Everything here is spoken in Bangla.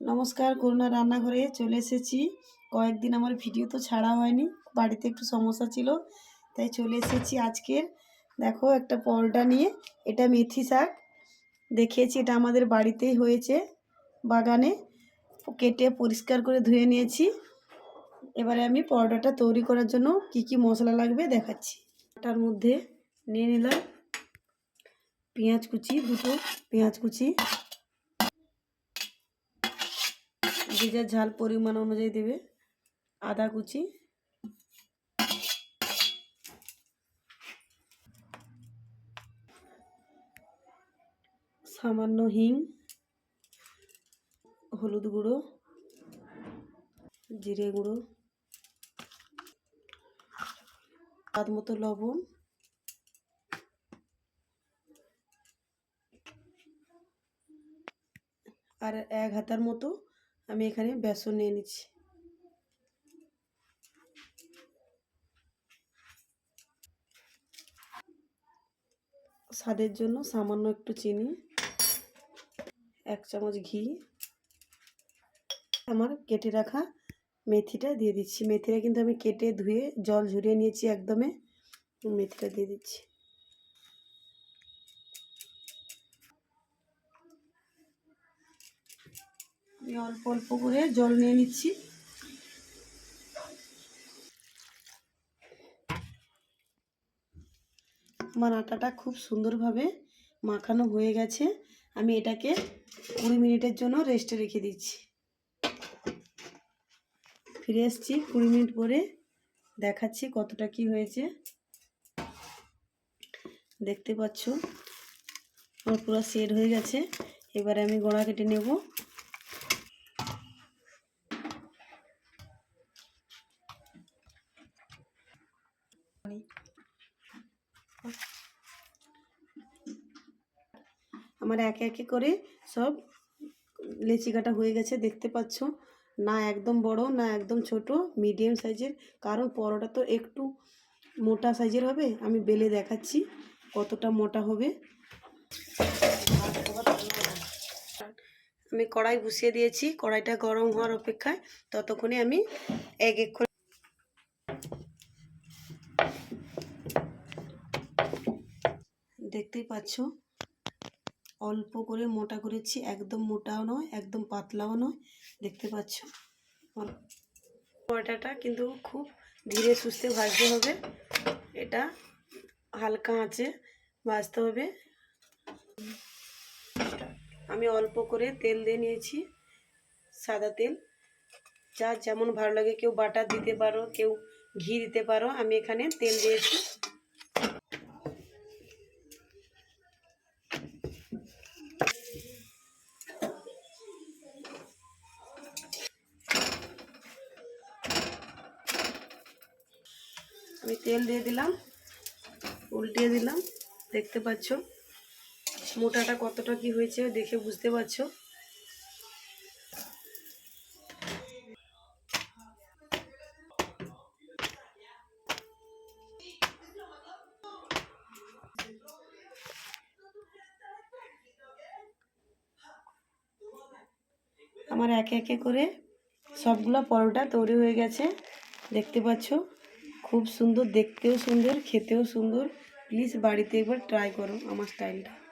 নমস্কার, করুণা রান্নাঘরে চলে এসেছি। কয়েকদিন আমার ভিডিও তো ছাড়া হয়নি, বাড়িতে একটু সমস্যা ছিল, তাই চলে এসেছি আজকের। দেখো, একটা পরোটা নিয়ে, এটা মেথি শাক। দেখিয়েছি, এটা আমাদের বাড়িতেই হয়েছে বাগানে। কেটে পরিষ্কার করে ধুয়ে নিয়েছি। এবারে আমি পরোটাটা তৈরি করার জন্য কি কি মশলা লাগবে দেখাচ্ছি। তার মধ্যে নিয়ে নিলাম পেঁয়াজ কুচি, দুটো পেঁয়াজ কুচি। যে ঝাল পরিমাণ অনুযায়ী দেবে। আদা কুচি। সামান্য হিং। হলুদ গুঁড়ো। জিরে গুঁড়ো। স্বাদ মতো লবণ। আর এক হাতার মতো আমি এখানে বেসন নিয়ে নিচ্ছি। স্বাদের জন্য সামান্য একটু চিনি, এক চামচ ঘি। আমার কেটে রাখা মেথিটা দিয়ে দিচ্ছি। মেথিটা কিন্তু আমি কেটে ধুয়ে জল ঝরিয়ে নিয়েছি একদমে। মেথিটা দিয়ে দিচ্ছি। আমি অল্প অল্প করে জল নিয়ে নিচ্ছি। আমার আটাটা খুব সুন্দরভাবে মাখানো হয়ে গেছে। আমি এটাকে কুড়ি মিনিটের জন্য রেস্টে রেখে দিচ্ছি। ফিরে এসছি কুড়ি মিনিট পরে, দেখাচ্ছি কতটা কি হয়েছে। দেখতে পাচ্ছ, আমার পুরো সেট হয়ে গেছে। এবারে আমি গোড়া কেটে নেব। আমার একে একে করে সব লেচি কাটা হয়ে গেছে, দেখতে পাচ্ছ। না একদম বড়, না একদম ছোট মিডিয়াম সাইজের কারণ পরোটা তো একটু মোটা সাইজের হবে, আমি বেলে দেখাচ্ছি কতটা মোটা হবে। আমি কড়াই বসিয়ে দিয়েছি, কড়াইটা গরম হওয়ার অপেক্ষায় ততক্ষণে আমি এক এক দেখতেই পাচ্ছ। অল্প করে মোটা করেছি, একদম মোটাও নয়, একদম পাতলাও নয়। দেখতে পাচ্ছ? পরোটাটা কিন্তু খুব ধীরে সুস্থে ভাজতে হবে। এটা হালকা আঁচে ভাজতে হবে। আমি অল্প করে তেল দিয়ে নিয়েছি, সাদা তেল। যা যেমন ভালো লাগে, কেউ বাটার দিতে পারো, কেউ ঘি দিতে পারো, আমি এখানে তেল দিয়েছি। আমি তেল দিয়ে দিলাম, উল্টিয়ে দিলাম, দেখতে পাচ্ছ, মোটাটা কতটা কি হয়েছে দেখে বুঝতে পারছ। আমার একে একে করে সবগুলো পরোটা তৈরি হয়ে গেছে। দেখতে পাচ্ছ? খুব সুন্দর, দেখতেও সুন্দর, খেতেও সুন্দর। প্লিজ বাড়িতে একবার ট্রাই করো আমার স্টাইলটা